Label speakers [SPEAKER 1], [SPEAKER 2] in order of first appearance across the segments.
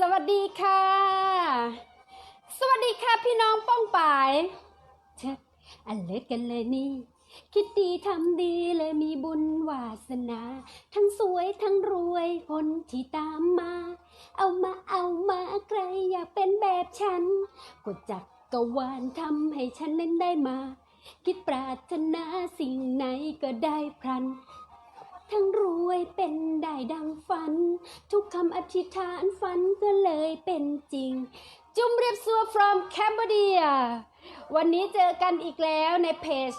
[SPEAKER 1] สวัสดีค่ะ สวัสดีค่ะพี่น้องป้องปายเช็ดอันเลิศกันเลยนี่ คิดดีทำดีเลยมีบุญวาสนา ทั้งสวยทั้งรวยคนที่ตามมา เอามาเอามาใครอยากเป็นแบบฉันก็จักกรวาลทำให้ฉันนั้นได้มา คิดปรารถนาสิ่งไหนก็ได้พลัน ทั้งรวยเป็นได้ดังฝัน ทุกคำอธิษฐานฝันก็เลยเป็นจริง จุมเรียบซัว from Cambodia วันนี้เจอกันอีกแล้วในเพจ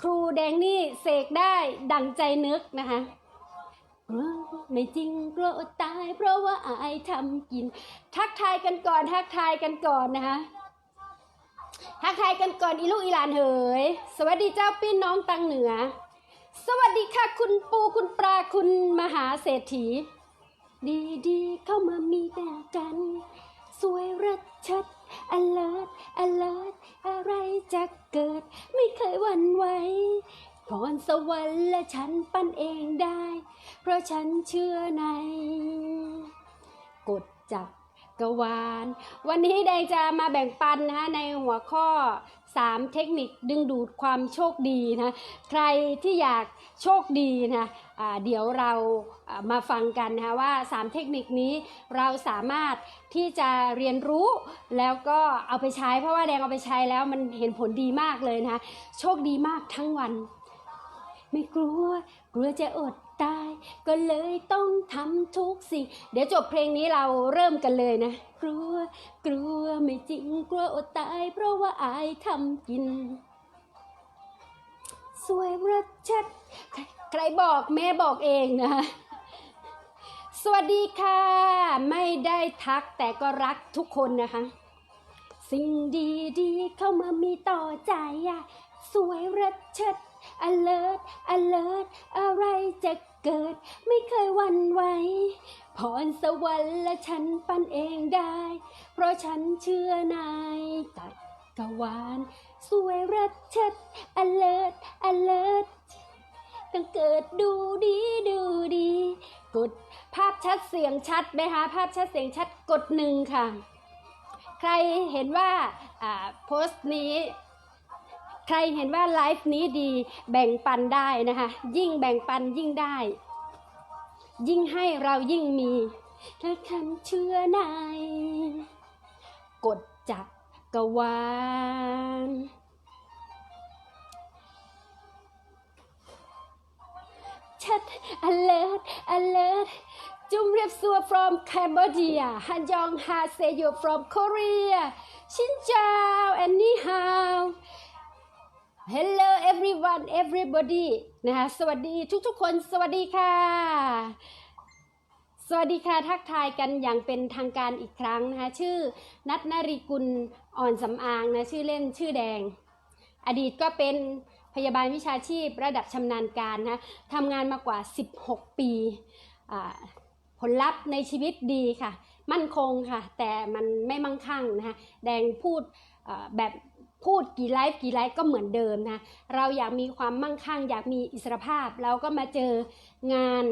[SPEAKER 1] ครูแดงนี่เสกได้ดังใจนึกนะคะไม่จริงกลัวตาย เพราะว่าอายทำกิน ทักทายกันก่อน ทักทายกันก่อนนะคะทักทายกันก่อนอีลูกอีหลานเหย สวัสดีเจ้าพี่น้องตังเหนือ สวัสดีค่ะ คุณปูคุณปลาคุณมหาเศรษฐี ดีดีเข้ามามีแต่กัน สวยรัดชัด alert alert อะไรจะเกิด ไม่เคยหวั่นไหวพรสวรรค์และฉันปั้นเองได้ เพราะฉันเชื่อใน กดจับกวาลวันนี้แดงจะมาแบ่งปันนะคะในหัวข้อ 3 เทคนิคดึงดูดความโชคดีนะใครที่อยากโชคดีนะะเดี๋ยวเรามาฟังกันนะคะว่า 3 เทคนิคนี้เราสามารถที่จะเรียนรู้แล้วก็เอาไปใช้เพราะว่าแดงเอาไปใช้แล้วมันเห็นผลดีมากเลยนะโชคดีมากทั้งวัน ไม่กลัว กลัวจะอดตาย ก็เลยต้องทำทุกสิ่ง เดี๋ยวจบเพลงนี้เราเริ่มกันเลยนะ กลัว กลัวไม่จริง กลัวอดตาย เพราะว่าอายทำกิน สวยรัดชัดใครใครบอกแม่บอกเองนะ สวัสดีค่ะ ไม่ได้ทักแต่ก็รักทุกคนนะคะ สิ่งดีๆ เข้ามามีต่อใจอะสวยรัดชัด alert alert อะไรจะเกิด ไม่เคยวันไหวพรสวรรค์และฉันปั้นเองได้ เพราะฉันเชื่อนายตัดกวาลสวยรัดชัด alert alert ต้องเกิดดูดีดูดี กดภาพชัดเสียงชัดไหมคะภาพชัดเสียงชัดกดหนึ่งค่ะ ใครเห็นว่าอ่าโพสต์นี้ ใครเห็นว่าไลฟ์นี้ดีแบ่งปันได้นะคะ ยิ่งแบ่งปันยิ่งได้ ยิ่งให้เรายิ่งมีถ้าคำเชื่อในกดจับกวาลชัด alert alert จุมเรียบซัว from Cambodia ฮันยองฮาเซโย from Korea ชินเจ้า and นี่ฮาว Hello everyone everybody นะคะสวัสดีทุกๆคน สวัสดีค่ะ สวัสดีค่ะทักทายกันอย่างเป็นทางการอีกครั้งนะคะชื่อนัทนารีกุลอ่อนสำอางนะชื่อเล่นชื่อแดง อดีตก็เป็นพยาบาลวิชาชีพระดับชำนาญการนะทำงานมากว่า 16 ปี ผลลัพธ์ในชีวิตดีค่ะ มั่นคงค่ะ แต่มันไม่มั่งคั่งนะคะแดงพูดแบบ พูดกี่ไลฟ์กี่ไลฟ์ก็เหมือนเดิมนะ เราอยากมีความมั่งคั่ง อยากมีอิสรภาพ เราก็มาเจองาน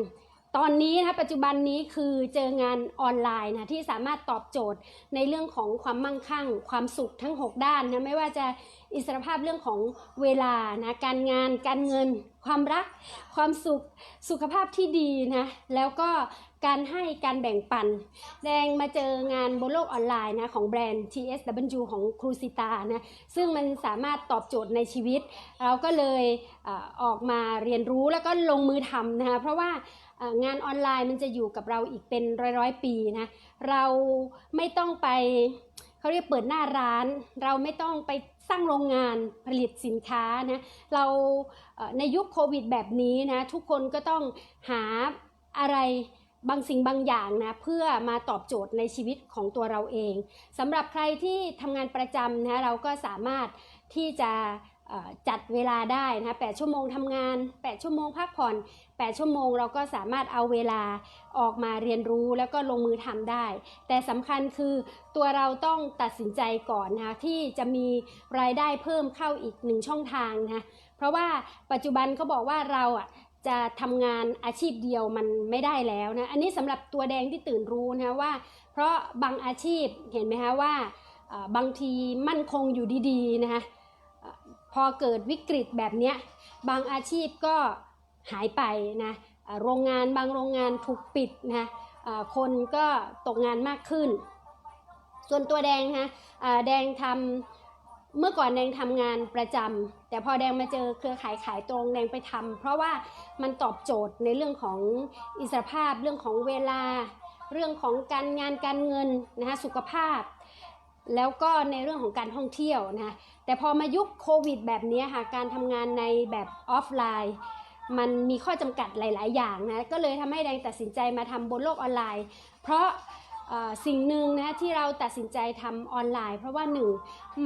[SPEAKER 1] ตอนนี้นะปัจจุบันนี้คือเจองานออนไลน์นะที่สามารถตอบโจทย์ในเรื่องของความมั่งคั่ง ความสุขทั้ง 6 ด้านนะไม่ว่าจะอิสรภาพเรื่องของเวลานะการงานการเงิน ความรัก ความสุขสุขภาพที่ดีนะแล้วก็ การให้การแบ่งปัน แดงมาเจองานบนโลกออนไลน์นะของแบรนด์ TSW ของครูซิตานะซึ่งมันสามารถตอบโจทย์ในชีวิต เราก็เลยออกมาเรียนรู้แล้วก็ลงมือทำนะคะเพราะว่างานออนไลน์มันจะอยู่กับเราอีกเป็นร้อยๆ ปีนะเราไม่ต้องไปเขาเรียกเปิดหน้าร้าน เราไม่ต้องไปสร้างโรงงานผลิตสินค้านะเราในยุคโควิดแบบนี้นะทุกคนก็ต้องหาอะไร บางสิ่งบางอย่างนะเพื่อมาตอบโจทย์ในชีวิตของตัวเราเองสำหรับใครที่ทำงานประจำนะเราก็สามารถที่จะจัดเวลาได้นะ8ชั่วโมงทำงาน 8 ชั่วโมงพักผ่อน 8 ชั่วโมงเราก็สามารถเอาเวลาออกมาเรียนรู้แล้วก็ลงมือทำได้ แต่สำคัญคือตัวเราต้องตัดสินใจก่อนนะคะที่จะมีรายได้เพิ่มเข้าอีกหนึ่งช่องทางนะเพราะว่าปัจจุบันเขาบอกว่าเราอะ จะทำงานอาชีพเดียวมันไม่ได้แล้วนะ อันนี้สำหรับตัวแดงที่ตื่นรู้นะว่า เพราะบางอาชีพเห็นไหมคะว่าบางทีมั่นคงอยู่ดีๆนะคะพอเกิดวิกฤตแบบนี้บางอาชีพก็หายไปนะโรงงานบางโรงงานถูกปิดนะคนก็ตกงานมากขึ้น ส่วนตัวแดงนะแดงทำ เมื่อก่อนแดงทำงานประจำแต่พอแดงมาเจอเครือข่ายขายตรงแดงไปทำเพราะว่ามันตอบโจทย์ในเรื่องของอิสรภาพ เรื่องของเวลา เรื่องของการงานการเงินนะคะสุขภาพ แล้วก็ในเรื่องของการท่องเที่ยวนะคะแต่พอมายุคโควิดแบบนี้ค่ะการทำงานในแบบออฟไลน์มันมีข้อจำกัดหลาย ๆ อย่างนะ ก็เลยทำให้แดงตัดสินใจมาทำบนโลกออนไลน์ เพราะ สิ่งหนึ่งนะที่เราตัดสินใจทำออนไลน์ เพราะว่าหนึ่ง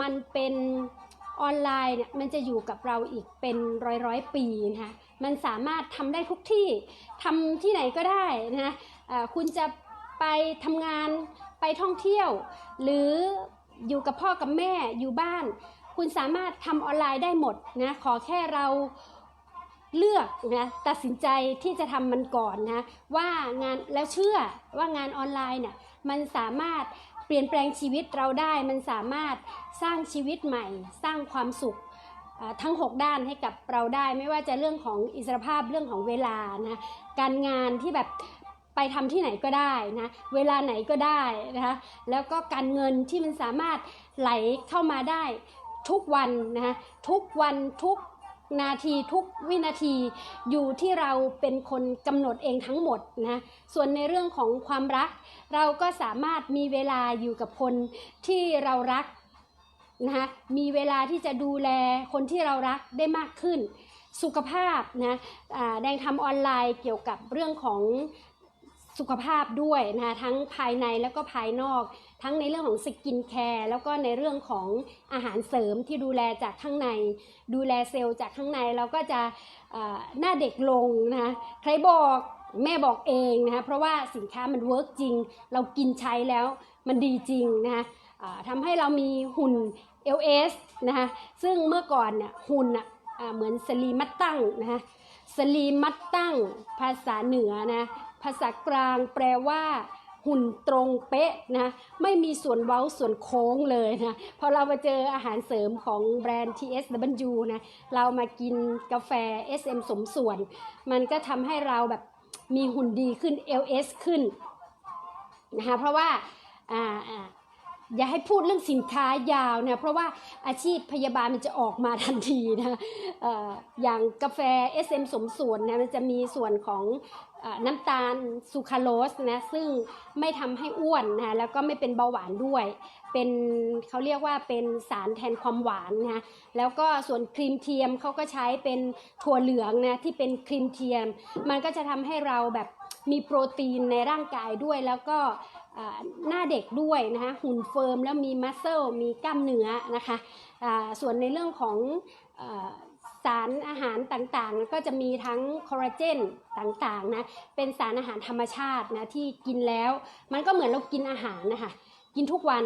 [SPEAKER 1] มันเป็นออนไลน์เนี่ยมันจะอยู่กับเราอีกเป็นร้อยร้อยปีนะคะมันสามารถทำได้ทุกที่ทำที่ไหนก็ได้นะเอ่อคุณจะไปทำงานไปท่องเที่ยว หรืออยู่กับพ่อกับแม่อยู่บ้าน คุณสามารถทำออนไลน์ได้หมดนะขอแค่เราเลือกนะตัดสินใจที่จะทำมันก่อนนะว่างานแล้วเชื่อว่างานออนไลน์เนี่ย มันสามารถเปลี่ยนแปลงชีวิตเราได้ มันสามารถสร้างชีวิตใหม่ สร้างความสุขทั้ง 6 ด้านให้กับเราได้ ไม่ว่าจะเรื่องของอิสรภาพเรื่องของเวลานะการงานที่แบบไปทำที่ไหนก็ได้นะเวลาไหนก็ได้นะคะแล้วก็การเงินที่มันสามารถไหลเข้ามาได้ทุกวันนะทุกวันทุก นาทีทุกวินาทีอยู่ที่เราเป็นคนกำหนดเองทั้งหมดนะส่วนในเรื่องของความรัก เราก็สามารถมีเวลาอยู่กับคนที่เรารักนะคะมีเวลาที่จะดูแลคนที่เรารักได้มากขึ้น สุขภาพนะแดงทำออนไลน์เกี่ยวกับเรื่องของสุขภาพด้วยนะคะทั้งภายในแล้วก็ภายนอก ทั้งในเรื่องของสกินแคร์แล้วก็ในเรื่องของอาหารเสริมที่ดูแลจากข้างใน ดูแลเซลล์จากข้างในเราก็จะหน้าเด็กลงนะคะใครบอกแม่บอกเองนะคะเพราะว่าสินค้ามันเวิร์กจริง เรากินใช้แล้วมันดีจริงนะคะทำให้เรามีหุ่น LS นะคะซึ่งเมื่อก่อนเนี่ยหุ่นอะเหมือนสลีมัดตั้งนะคะสลีมัดตั้ง ภาษาเหนือนะภาษากลางแปลว่า หุ่นตรงเป๊ะนะไม่มีส่วนเว้าส่วนโค้งเลยนะพอเรามาเจออาหารเสริมของแบรนด์ TSW นะเรามากินกาแฟ SM สมส่วน มันก็ทำให้เราแบบมีหุ่นดีขึ้น LS ขึ้นนะคะเพราะว่าอ่าอย่าให้พูดเรื่องสินค้ายาวนะเพราะว่าอาชีพพยาบาลมันจะออกมาทันทีนะออย่างกาแฟ SM สมส่วนนะมันจะมีส่วนของ น้ำตาลซูคราโลสนะซึ่งไม่ทำให้อ้วนนะแล้วก็ไม่เป็นเบาหวานด้วย เป็นเขาเรียกว่าเป็นสารแทนความหวานนะแล้วก็ส่วนครีมเทียมเขาก็ใช้เป็นถั่วเหลืองนะที่เป็นครีมเทียม มันก็จะทำให้เราแบบมีโปรตีนในร่างกายด้วยแล้วก็หน้าเด็กด้วยนะคะหุ่นเฟิร์มแล้วมีมัสเซลมีกล้ามเนื้อนะคะอ่าส่วนในเรื่องของอ สารอาหารต่างๆ ก็จะมีทั้งคอลลาเจนต่างๆนะเป็นสารอาหารธรรมชาตินะที่กินแล้ว มันก็เหมือนเรากินอาหารนะคะกินทุกวัน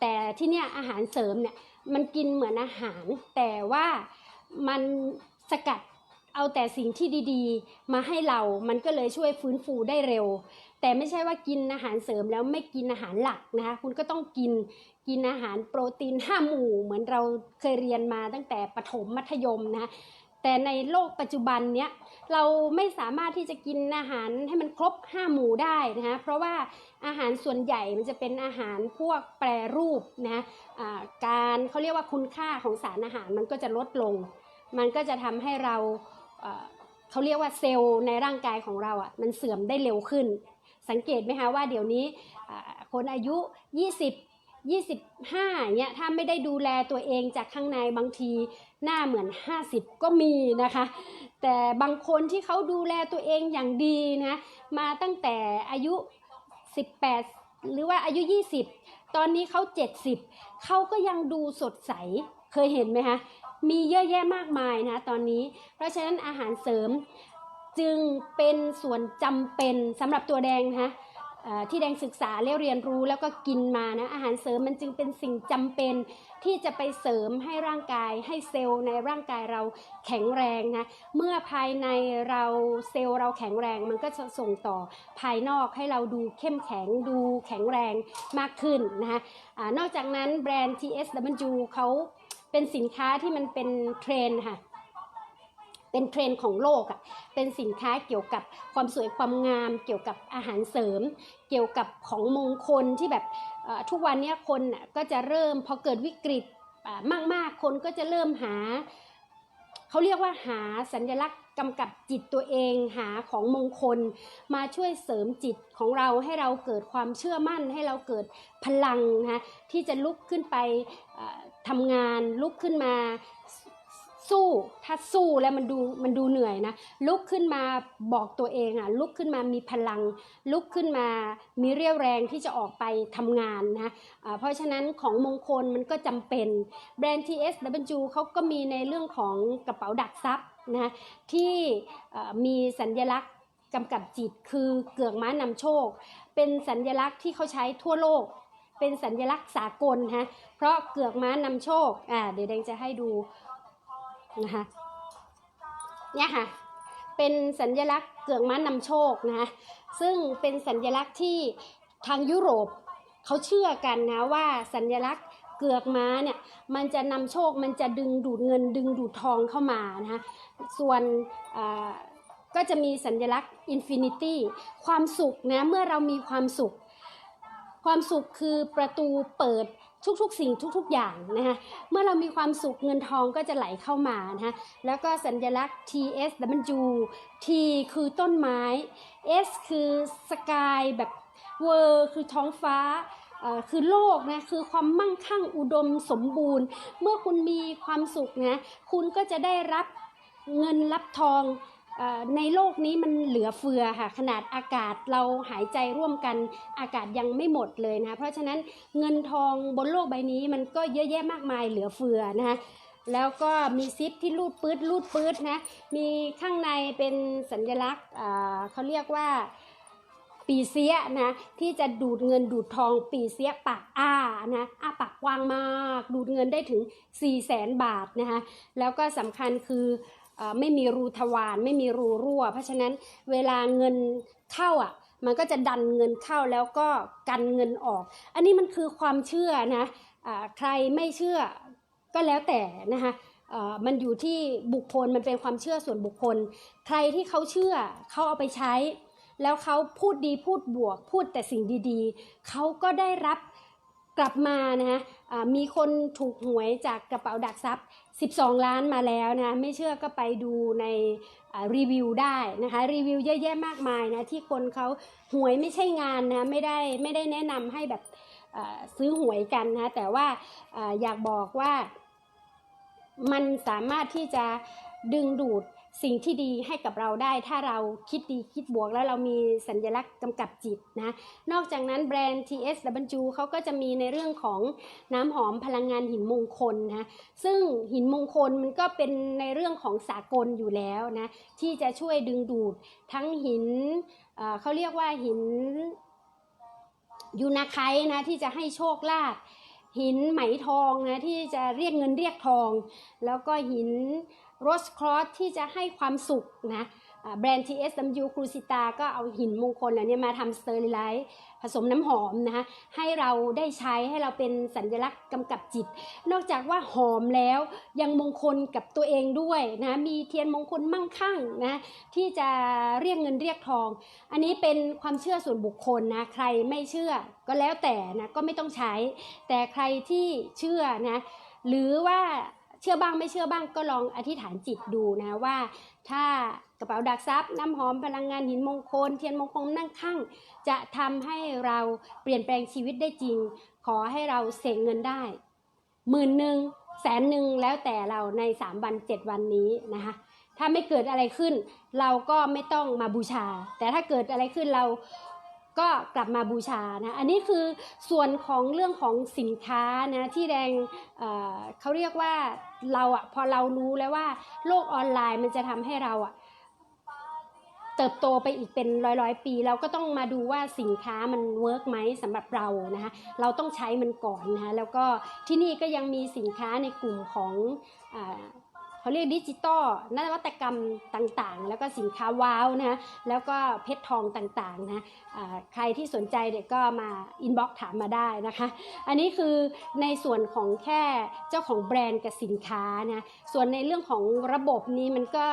[SPEAKER 1] แต่ที่เนี้ยอาหารเสริมเนี่ยมันกินเหมือนอาหาร แต่ว่ามันสกัดเอาแต่สิ่งที่ดีๆ มาให้เรา มันก็เลยช่วยฟื้นฟูได้เร็ว แต่ไม่ใช่ว่ากินอาหารเสริมแล้วไม่กินอาหารหลักนะคะ คุณก็ต้องกิน กินอาหารโปรตีนห้าหมู่ เหมือนเราเคยเรียนมาตั้งแต่ประถมมัธยมนะแต่ในโลกปัจจุบันเนี้ยเราไม่สามารถที่จะกินอาหารให้มันครบห้าหมู่ได้นะคะเพราะว่าอาหารส่วนใหญ่มันจะเป็นอาหารพวกแปรรูปนะอ่าการเขาเรียกว่าคุณค่าของสารอาหารมันก็จะลดลง มันก็จะทำให้เราเขาเรียกว่าเซลล์ในร่างกายของเราอะมันเสื่อมได้เร็วขึ้น สังเกตไหมคะว่าเดี๋ยวนี้คนอายุ 20 25อย่าเงี้ยถ้าไม่ได้ดูแลตัวเองจากข้างในบางทีหน้าเหมือน 50 ก็มีนะคะ แต่บางคนที่เขาดูแลตัวเองอย่างดีนะมาตั้งแต่อายุ 18 หรือว่าอายุ 20 ตอนนี้เขา 70 เขาก็ยังดูสดใสเคยเห็นไหมคะมีเยอะแยะมากมายนะตอนนี้ เพราะฉะนั้นอาหารเสริมจึงเป็นส่วนจำเป็นสำหรับตัวแดงนะคะ ที่แดงศึกษาและเรียนรู้แล้วก็กินมานะอาหารเสริมมันจึงเป็นสิ่งจำเป็นที่จะไปเสริมให้ร่างกาย ให้เซลล์ในร่างกายเราแข็งแรงนะเมื่อภายในเราเซลล์เราแข็งแรงมันก็จะส่งต่อภายนอกให้เราดูเข้มแข็งดูแข็งแรงมากขึ้นนะคะอานอกจากนั้นแบรนด์ TSW เขาเป็นสินค้าที่มันเป็นเทรนค่ะ เป็นเทรนด์ของโลกอะ่ะเป็นสินค้าเกี่ยวกับความสวยความงาม เกี่ยวกับอาหารเสริม เกี่ยวกับของมงคลที่แบบทุกวันนี้คนน่ะก็จะเริ่มพอเกิดวิกฤตมากๆ คนก็จะเริ่มหาเขาเรียกว่าหาสัญลักษณ์กำกับจิตตัวเองหาของมงคล มาช่วยเสริมจิตของเราให้เราเกิดความเชื่อมั่น ให้เราเกิดพลังนะคะที่จะลุกขึ้นไปทำงานลุกขึ้นมา สู้ ถ้าสู้แล้วมันดูมันดูเหนื่อยนะ ลุกขึ้นมาบอกตัวเองอะ ลุกขึ้นมามีพลัง ลุกขึ้นมามีเรี่ยวแรงที่จะออกไปทำงานนะอ่าเพราะฉะนั้นของมงคลมันก็จำเป็น แบรนด์ TSW เขาก็มีในเรื่องของกระเป๋าดักทรัพย์นะที่มีสัญลักษณ์กำกับจิตคือเกือกม้านำโชค เป็นสัญลักษณ์ที่เขาใช้ทั่วโลก เป็นสัญลักษณ์สากลฮะเพราะเกือกม้านำโชคอ่าเดี๋ยวแดงจะให้ดู นะคะเนี่ยค่ะ เป็นสัญลักษณ์เกือกม้านำโชคนะคะซึ่งเป็นสัญลักษณ์ที่ทางยุโรปเขาเชื่อกันนะว่าสัญลักษณ์เกือกม้าเนี่ยมันจะนำโชคมันจะดึงดูดเงินดึงดูดทองเข้ามานะคะส่วนก็จะมีสัญลักษณ์อินฟินิตี้ความสุขนะเมื่อเรามีความสุข ความสุขคือประตูเปิด ทุกๆ สิ่งทุกๆ อย่างนะคะเมื่อเรามีความสุขเงินทองก็จะไหลเข้ามานะคะแล้วก็สัญลักษณ์ TSW T คือต้นไม้ S คือสกายแบบเวอร์คือท้องฟ้าคือโลกนะคือความมั่งคั่งอุดมสมบูรณ์ เมื่อคุณมีความสุขนะคุณก็จะได้รับเงินรับทอง ในโลกนี้มันเหลือเฟือค่ะขนาดอากาศเราหายใจร่วมกันอากาศยังไม่หมดเลยนะเพราะฉะนั้นเงินทองบนโลกใบนี้มันก็เยอะแยะมากมายเหลือเฟือนะคะแล้วก็มีซิปที่รูดปื๊ดรูดปื๊ดนะมีข้างในเป็นสัญลักษณ์เขาเรียกว่าปีเสียนะที่จะดูดเงินดูดทองปีเสียปากอ้านะอ้าปากกว้างมาก ดูดเงินได้ถึง4 0 0แสนบาทนะคะแล้วก็สำคัญคือ ไม่มีรูทวารไม่มีรูรั่ว เพราะฉะนั้นเวลาเงินเข้าอะมันก็จะดันเงินเข้าแล้วก็กันเงินออก อันนี้มันคือความเชื่อนะอ่าใครไม่เชื่อก็แล้วแต่นะคะมันอยู่ที่บุคคลมันเป็นความเชื่อส่วนบุคคล ใครที่เขาเชื่อเขาเอาไปใช้ แล้วเขาพูดดีพูดบวก พูดแต่สิ่งดีๆ เขาก็ได้รับกลับมานะอ่ามีคนถูกหวยจากกระเป๋าดักทรัพย์ 12 ล้านมาแล้วนะไม่เชื่อก็ไปดูในรีวิวได้นะคะรีวิวเยอะแยะมากมายนะที่คนเขาหวยไม่ใช่งานนะไม่ได้ไม่ได้แนะนำให้แบบซื้อหวยกันนะแต่ว่าอยากบอกว่ามันสามารถที่จะดึงดูด สิ่งที่ดีให้กับเราได้ ถ้าเราคิดดีคิดบวก แล้วเรามีสัญลักษณ์กำกับจิตนะนอกจากนั้นแบรนด์ TSW เขาก็จะมีในเรื่องของน้ำหอมพลังงานหินมงคลนะซึ่งหินมงคลมันก็เป็นในเรื่องของสากลอยู่แล้วนะที่จะช่วยดึงดูดทั้งหินเขาเรียกว่าหินยูนาไค์นะที่จะให้โชคลาภหินไหมทองนะที่จะเรียกเงินเรียกทอง แล้วก็หิน โรสครอสที่จะให้ความสุขนะแบรนด์ TSW ครูซิตาก็เอาหินมงคลอันนี้มาทำสเตอร์ไลท์ผสมน้ำหอมนะคะให้เราได้ใช้ให้เราเป็นสัญลักษณ์กำกับจิต นอกจากว่าหอมแล้วยังมงคลกับตัวเองด้วยนะมีเทียนมงคลมั่งคั่งนะที่จะเรียกเงินเรียกทอง อันนี้เป็นความเชื่อส่วนบุคคลนะใครไม่เชื่อก็แล้วแต่นะก็ไม่ต้องใช้ แต่ใครที่เชื่อนะหรือว่า เชื่อบ้างไม่เชื่อบ้างก็ลองอธิษฐานจิตดูนะว่า ถ้ากระเป๋าดักทรัพย์น้ำหอมพลังงานหินมงคล เทียนมงคลนั่งข้างจะทำให้เราเปลี่ยนแปลงชีวิตได้จริง ขอให้เราเสกเงินได้หมื่นหนึ่งแสนหนึ่งแล้วแต่เราใน 3 วัน 7 วันนี้นะคะถ้าไม่เกิดอะไรขึ้น เราก็ไม่ต้องมาบูชา แต่ถ้าเกิดอะไรขึ้นเรา ก็กลับมาบูชานะ อันนี้คือส่วนของเรื่องของสินค้านะที่แดงเเขาเรียกว่าเราอะพอเรารู้แล้วว่าโลกออนไลน์มันจะทำให้เราอะเติบโตไปอีกเป็นร้อยร้อยปี เราก็ต้องมาดูว่าสินค้ามันเวิร์กไหมสำหรับเรานะคะเราต้องใช้มันก่อนนะคะแล้วก็ที่นี่ก็ยังมีสินค้าในกลุ่มของ เขาเรียกดิจิตอลนวัตกรรมต่างๆ แล้วก็สินค้าว้าวนะคะแล้วก็เพชรทองต่างๆนะะใครที่สนใจเด็กก็มาอินบ็อกถามมาได้นะคะ อันนี้คือในส่วนของแค่เจ้าของแบรนด์กับสินค้านะส่วนในเรื่องของระบบนี้มันก็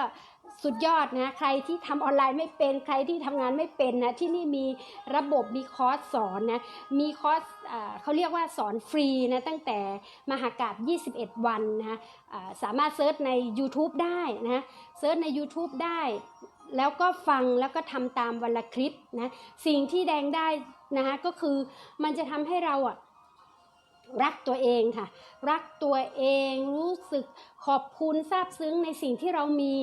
[SPEAKER 1] สุดยอดนะใครที่ทำออนไลน์ไม่เป็นใครที่ทำงานไม่เป็นนะที่นี่มีระบบมีคอร์สสอนนะมีคอร์สเขาเรียกว่าสอนฟรีนะตั้งแต่มหากาบ21 วันนะอ่าสามารถเซิร์ชใน YouTube ได้นะเซิร์ชใน YouTube ได้แล้วก็ฟังแล้วก็ทำตามวันละคลิปนะสิ่งที่แดงได้นะคะก็คือมันจะทำให้เราอะรักตัวเองค่ะ รักตัวเองรู้สึกขอบคุณซาบซึ้งในสิ่งที่เรามี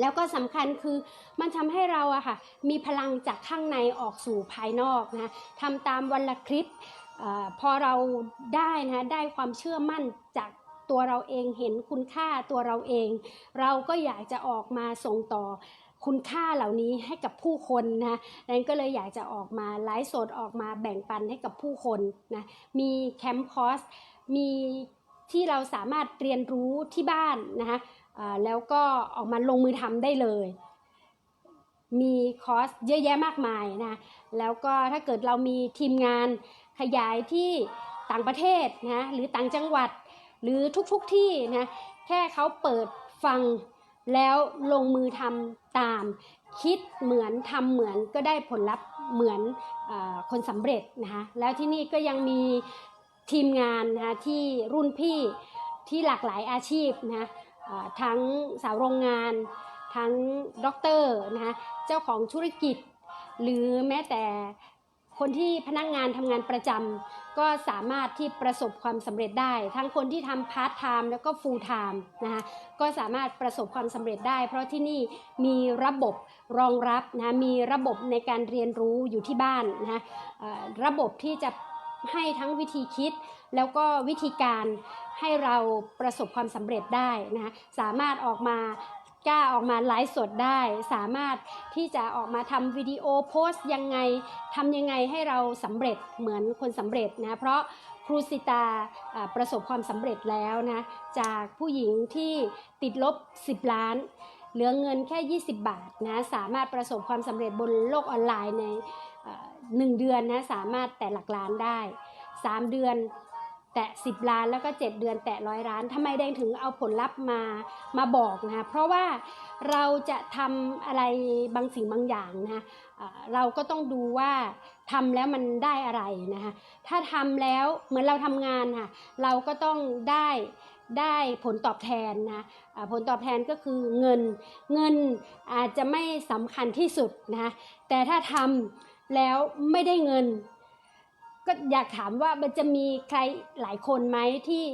[SPEAKER 1] แล้วก็สำคัญคือมันทำให้เราอะค่ะมีพลังจากข้างในออกสู่ภายนอกนะทำตามวันละคลิปอพอเราได้นะได้ความเชื่อมั่นจากตัวเราเองเห็นคุณค่าตัวเราเอง เราก็อยากจะออกมาส่งต่อคุณค่าเหล่านี้ให้กับผู้คนนะนั้นก็เลยอยากจะออกมาไลฟ์สดออกมาแบ่งปันให้กับผู้คนนะมีแคมป์คอร์สมีที่เราสามารถเรียนรู้ที่บ้านนะคะ แล้วก็ออกมาลงมือทำได้เลย มีคอร์สเยอะแยะมากมายนะแล้วก็ถ้าเกิดเรามีทีมงานขยายที่ต่างประเทศนะหรือต่างจังหวัดหรือทุกๆทที่นะแค่เขาเปิดฟังแล้วลงมือทำตาม คิดเหมือนทำเหมือนก็ได้ผลลัพธ์เหมือนอคนสำเร็จนะคะแล้วที่นี่ก็ยังมีทีมงานนะคะที่รุ่นพี่ที่หลากหลายอาชีพนะอ่า ทั้งสาวโรงงาน ทั้งด็อกเตอร์นะคะเจ้าของธุรกิจ หรือแม้แต่คนที่พนักงานทำงานประจำก็สามารถที่ประสบความสำเร็จได้ ทั้งคนที่ทำพาร์ทไทม์แล้วก็ฟูลไทม์นะคะก็สามารถประสบความสำเร็จได้ เพราะที่นี่มีระบบรองรับนะมีระบบในการเรียนรู้อยู่ที่บ้านนะะระบบที่จะ ให้ทั้งวิธีคิด แล้วก็วิธีการให้เราประสบความสำเร็จได้นะคะสามารถออกมากล้าออกมาไลฟ์สดได้ สามารถที่จะออกมาทำวิดีโอโพสต์ยังไงทำยังไงให้เราสำเร็จเหมือนคนสำเร็จนะเพราะครูสิตาอ่าประสบความสำเร็จแล้วนะจากผู้หญิงที่ติดลบ 10 ล้าน เหลือเงินแค่ 20 บาทนะสามารถประสบความสำเร็จบนโลกออนไลน์ใน หนึ่งเดือนนะสามารถแต่หลักล้านได้ 3 เดือนแตะ 10 ล้านแล้วก็ 7 เดือนแตะร้อยล้านทำไมแดงถึงเอาผลลัพธ์มามาบอกนะเพราะว่าเราจะทำอะไรบางสิ่งบางอย่างนะเราก็ต้องดูว่าทำแล้วมันได้อะไรนะคะถ้าทำแล้วเหมือนเราทำงานค่ะเราก็ต้องได้ได้ผลตอบแทนนะผลตอบแทนก็คือเงินเงินอาจจะไม่สำคัญที่สุดนะคะแต่ถ้าทำ แล้วไม่ได้เงิน ก็อยากถามว่ามันจะมีใครหลายคนไหมที่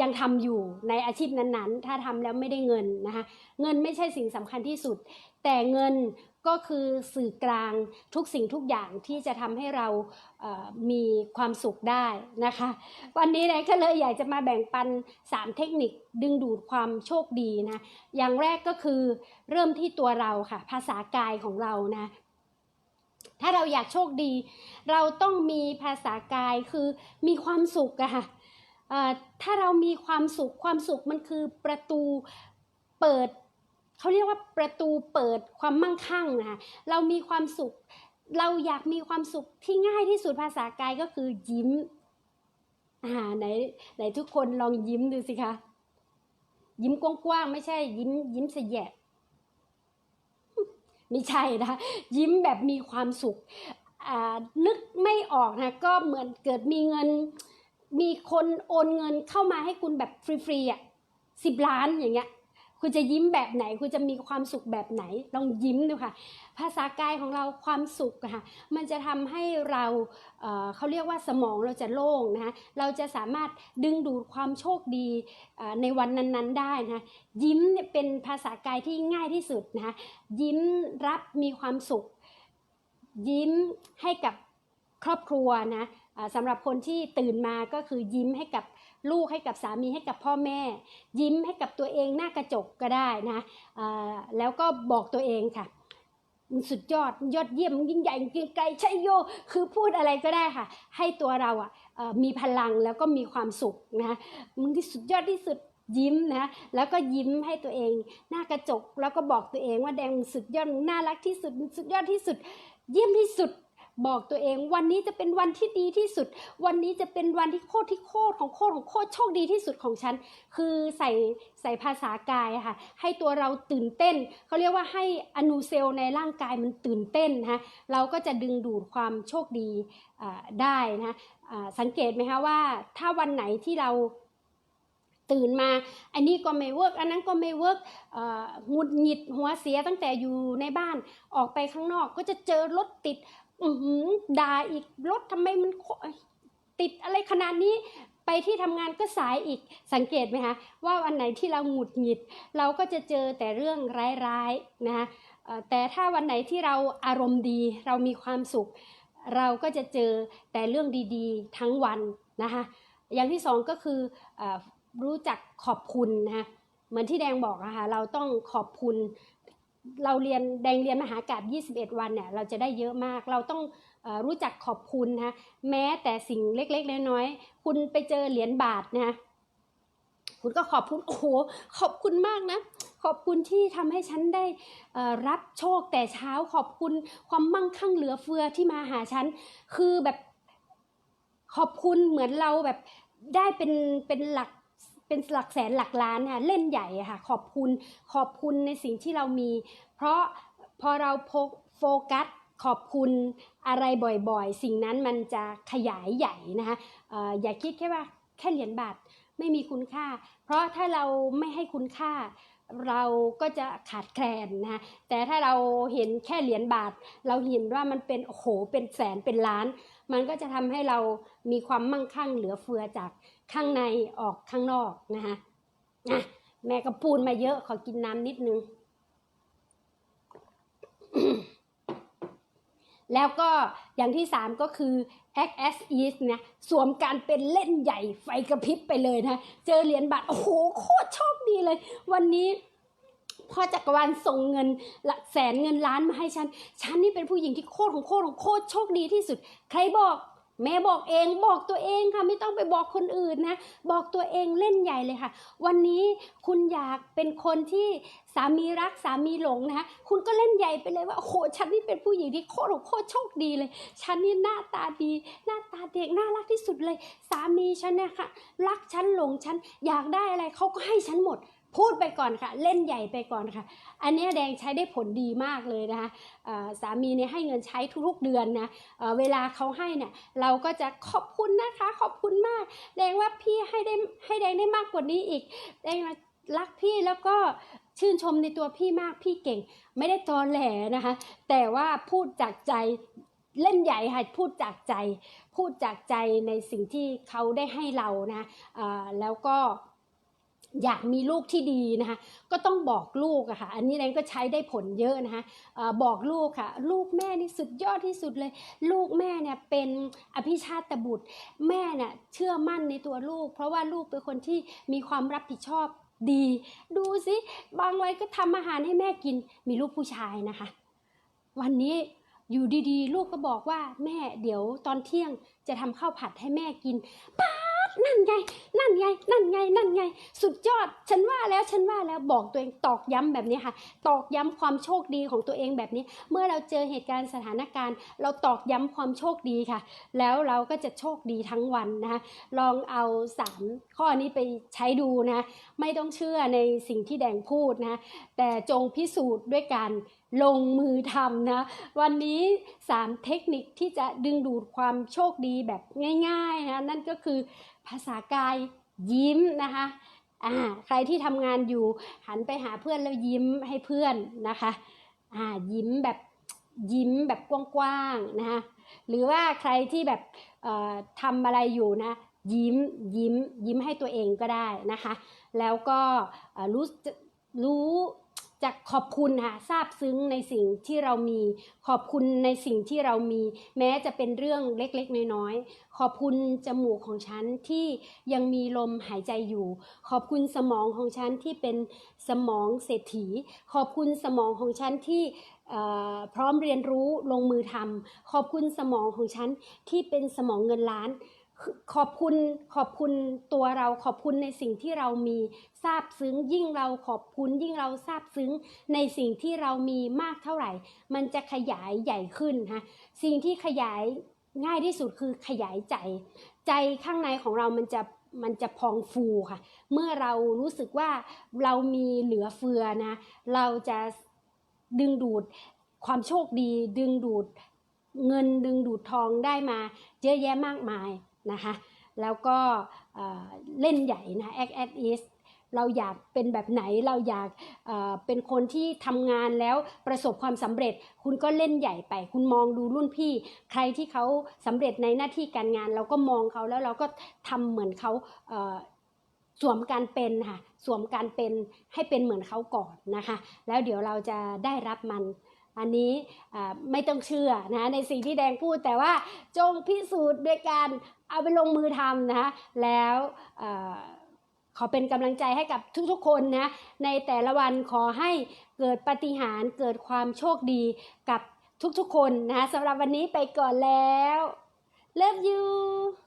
[SPEAKER 1] ยังทำอยู่ในอาชีพนั้นๆ ถ้าทำแล้วไม่ได้เงินนะคะ เงินไม่ใช่สิ่งสำคัญที่สุด แต่เงินก็คือสื่อกลางทุกสิ่งทุกอย่างที่จะทำให้เราเมีความสุขได้นะคะ วันนี้เลยก็เลยอยากจะมาแบ่งปัน 3 เทคนิคดึงดูดความโชคดีนะ อย่างแรกก็คือเริ่มที่ตัวเราค่ะ ภาษากายของเรานะ ถ้าเราอยากโชคดี เราต้องมีภาษากายคือมีความสุขอะค่ะถ้าเรามีความสุขความสุขมันคือประตูเปิดเขาเรียกว่าประตูเปิดความมั่งคั่งนะคะเรามีความสุข เราอยากมีความสุขที่ง่ายที่สุดภาษากายก็คือยิ้มอ่าไหนไหนทุกคนลองยิ้มดูสิคะยิ้มกว้างๆไม่ใช่ยิ้มยิ้มเสยะ ไม่ใช่นะยิ้มแบบมีความสุขนึกไม่ออกนะก็เหมือนเกิดมีเงิน มีคนโอนเงินเข้ามาให้คุณแบบฟรีๆอะสิบล้านอย่างเงี้ย คุณจะยิ้มแบบไหน คุณจะมีความสุขแบบไหน ลองยิ้มดูค่ะ ภาษากายของเราความสุขค่ะ มันจะทำให้เราเเขาเรียกว่าสมองเราจะโล่งนะคะเราจะสามารถดึงดูดความโชคดีในวันนั้นๆได้นะคะยิ้มเนี่ยเป็นภาษากายที่ง่ายที่สุดนะคะยิ้มรับมีความสุข ยิ้มให้กับครอบครัวนะ สำหรับคนที่ตื่นมาก็คือยิ้มให้กับลูกให้กับสามีให้กับพ่อแม่ ยิ้มให้กับตัวเองหน้ากระจกก็ได้นะแล้วก็บอกตัวเองค่ะมึงสุดยอดยอดเยี่ยมยิ่งใหญ่เกรียงไกรชัยโยคือพูดอะไรก็ได้ค่ะ ให้ตัวเราอะมีพลังแล้วก็มีความสุขนะมึงที่สุดยอดที่สุดยิ้มนะแล้วก็ยิ้มให้ตัวเอง หน้ากระจกแล้วก็บอกตัวเองว่าแดงสุดยอดน่ารักที่สุดสุดยอดที่สุด เยี่ยมที่สุด บอกตัวเอง วันนี้จะเป็นวันที่ดีที่สุด วันนี้จะเป็นวันที่โคตรที่โคตรของโคตรของโคตรโชคดีที่สุดของฉัน คือใส่ใส่ภาษากายค่ะ ให้ตัวเราตื่นเต้นเขาเรียกว่าให้อนูเซลล์ในร่างกายมันตื่นเต้นนะเราก็จะดึงดูดความโชคดีได้นะสังเกตไหมคะว่าถ้าวันไหนที่เราตื่นมาอันนี้ก็ไม่เวิร์กอันนั้นก็ไม่เวิร์กหงุดหงิดหัวเสียตั้งแต่อยู่ในบ้านออกไปข้างนอกก็จะเจอรถติด อือหือด่าอีกรถทำไมมันติดอะไรขนาดนี้ไปที่ทำงานก็สายอีกสังเกตไหมคะว่าวันไหนที่เราหงุดหงิด เราก็จะเจอแต่เรื่องร้ายๆนะคะแต่ถ้าวันไหนที่เราอารมณ์ดีเรามีความสุข เราก็จะเจอแต่เรื่องดีๆ ทั้งวันนะคะอย่างที่สองก็คืออรู้จักขอบคุณนะคะเหมือนที่แดงบอกอะค่ะเราต้องขอบคุณ เราเรียนแดงเรียนมหากาบ21 วันเนี่ยเราจะได้เยอะมาก เราต้องอรู้จักขอบคุณนะคะแม้แต่สิ่งเล็กๆน้อยๆคุณไปเจอเหรียญบาทนะคุณก็ขอบคุณโอ้โหขอบคุณมากนะ ขอบคุณที่ทำให้ฉันได้รับโชคแต่เช้าขอบคุณความมั่งคั่งเหลือเฟือที่มาหาฉัน คือแบบขอบคุณเหมือนเราแบบได้เป็นเป็นหลัก เป็นหลักแสนหลักล้านค่ะเล่นใหญ่ค่ะขอบคุณขอบคุณในสิ่งที่เรามี เพราะพอเราโฟกัสขอบคุณอะไรบ่อยๆ สิ่งนั้นมันจะขยายใหญ่นะคะอย่าคิดแค่ว่าแค่เหรียญบาทไม่มีคุณค่า เพราะถ้าเราไม่ให้คุณค่าเราก็จะขาดแคลนนะแต่ถ้าเราเห็นแค่เหรียญบาท เราเห็นว่ามันเป็นโอ้โหเป็นแสนเป็นล้าน มันก็จะทำให้เรามีความมั่งคั่งเหลือเฟือจาก ข้างในออกข้างนอกนะคะอะแม่ก็พูดมาเยอะขอกินน้ำนิดนึง แล้วก็อย่างที่สามก็คือ act as is เนี่ยสวมการเป็นเล่นใหญ่ไฟกระพริบไปเลยนะ เจอเหรียญบาท โอ้โห โคตรโชคดีเลย วันนี้พ่อจักรวาลส่งเงินหลักแสนเงินล้านมาให้ฉัน ฉันนี่เป็นผู้หญิงที่โคตรของโคตรของโคตรโชคดีที่สุด ใครบอก แม่บอกเองบอกตัวเองค่ะไม่ต้องไปบอกคนอื่นนะบอกตัวเองเล่นใหญ่เลยค่ะ วันนี้คุณอยากเป็นคนที่สามีรักสามีหลงนะคะคุณก็เล่นใหญ่ไปเลยว่าโอ้โหฉันนี่เป็นผู้หญิงที่โคตรโคตรโชคดีเลย ฉันนี่หน้าตาดี หน้าตาเด็กน่ารักที่สุดเลย สามีฉันนะคะรักฉันหลงฉันอยากได้อะไรเขาก็ให้ฉันหมด พูดไปก่อนค่ะ เล่นใหญ่ไปก่อนค่ะ อันนี้แดงใช้ได้ผลดีมากเลยนะคะสามีเนี่ยให้เงินใช้ทุกๆเดือนนะเเวลาเขาให้เนี่ยเราก็จะขอบคุณนะคะ ขอบคุณมาก แดงว่าพี่ให้ได้ให้แดงได้มากกว่านี้อีก แดงรักพี่แล้วก็ชื่นชมในตัวพี่มากพี่เก่ง ไม่ได้ตอแหลนะคะ แต่ว่าพูดจากใจเล่นใหญ่ค่ะพูดจากใจ พูดจากใจในสิ่งที่เขาได้ให้เรานะแล้วก็ อยากมีลูกที่ดีนะคะก็ต้องบอกลูกอะค่ะอันนี้แดงก็ใช้ได้ผลเยอะนะคะออบอกลูกค่ะ ลูกแม่นี่สุดยอดที่สุดเลย ลูกแม่เนี่ยเป็นอภิชาตบุตร แม่เนี่ยเชื่อมั่นในตัวลูก เพราะว่าลูกเป็นคนที่มีความรับผิดชอบดี ดูสิบางวันก็ทำอาหารให้แม่กินมีลูกผู้ชายนะคะ วันนี้อยู่ดีๆ ลูกก็บอกว่าแม่เดี๋ยวตอนเที่ยงจะทำข้าวผัดให้แม่กินป๊า นั่นไง นั่นไง นั่นไง นั่นไง สุดยอด ฉันว่าแล้ว ฉันว่าแล้ว บอกตัวเองตอกย้ำแบบนี้ค่ะ ตอกย้ำความโชคดีของตัวเองแบบนี้ เมื่อเราเจอเหตุการณ์สถานการณ์ เราตอกย้ำความโชคดีค่ะ แล้วเราก็จะโชคดีทั้งวันนะคะลองเอาสามข้อนี้ไปใช้ดูนะ ไม่ต้องเชื่อในสิ่งที่แดงพูดนะ แต่จงพิสูจน์ด้วยการลงมือทำนะ วันนี้ 3 เทคนิคที่จะดึงดูดความโชคดีแบบง่ายๆนะนั่นก็คือภาษากายยิ้มนะคะอ่าใครที่ทำงานอยู่หันไปหาเพื่อนแล้วยิ้มให้เพื่อนนะคะอ่ายิ้มแบบยิ้มแบบกว้างๆนะคะหรือว่าใครที่แบบเอ่อทำอะไรอยู่นะยิ้มยิ้มยิ้มให้ตัวเองก็ได้นะคะ แล้วก็รู้รู้ จะขอบคุณค่ะซาบซึ้งในสิ่งที่เรามี ขอบคุณในสิ่งที่เรามี แม้จะเป็นเรื่องเล็กๆ น้อยๆ ขอบคุณจมูกของฉันที่ยังมีลมหายใจอยู่ ขอบคุณสมองของฉันที่เป็นสมองเศรษฐี ขอบคุณสมองของฉันที่พร้อมเรียนรู้ลงมือทำขอบคุณสมองของฉันที่เป็นสมองเงินล้าน ขอบคุณขอบคุณตัวเราขอบคุณในสิ่งที่เรามีซาบซึ้ง ยิ่งเราขอบคุณยิ่งเราซาบซึ้ง ในสิ่งที่เรามีมากเท่าไหร่ มันจะขยายใหญ่ขึ้นฮะสิ่งที่ขยายง่ายที่สุดคือขยายใจ ใจข้างในของเรามันจะมันจะพองฟูค่ะ เมื่อเรารู้สึกว่าเรามีเหลือเฟือนะ เราจะดึงดูดความโชคดี ดึงดูดเงินดึงดูดทองได้มาเยอะแยะมากมาย นะคะแล้วก็เล่นใหญ่นะ act at ease เราอยากเป็นแบบไหนเราอยากเป็นคนที่ทำงานแล้วประสบความสำเร็จ คุณก็เล่นใหญ่ไป คุณมองดูรุ่นพี่ ใครที่เขาสำเร็จในหน้าที่การงาน เราก็มองเขาแล้วเราก็ทำเหมือนเขาสวมการเป็นค่ะสวมการเป็นให้เป็นเหมือนเขาก่อนนะคะ แล้วเดี๋ยวเราจะได้รับมันอันนี้ไม่ต้องเชื่อนะในสิ่งที่แดงพูดแต่ว่าจงพิสูจน์ด้วยการ เอาไปลงมือทำนะคะแล้วอขอเป็นกำลังใจให้กับทุกๆคนนะในแต่ละวันขอให้เกิดปาฏิหารย์เกิดความโชคดีกับทุกๆคนนะสำหรับวันนี้ไปก่อนแล้ว Love you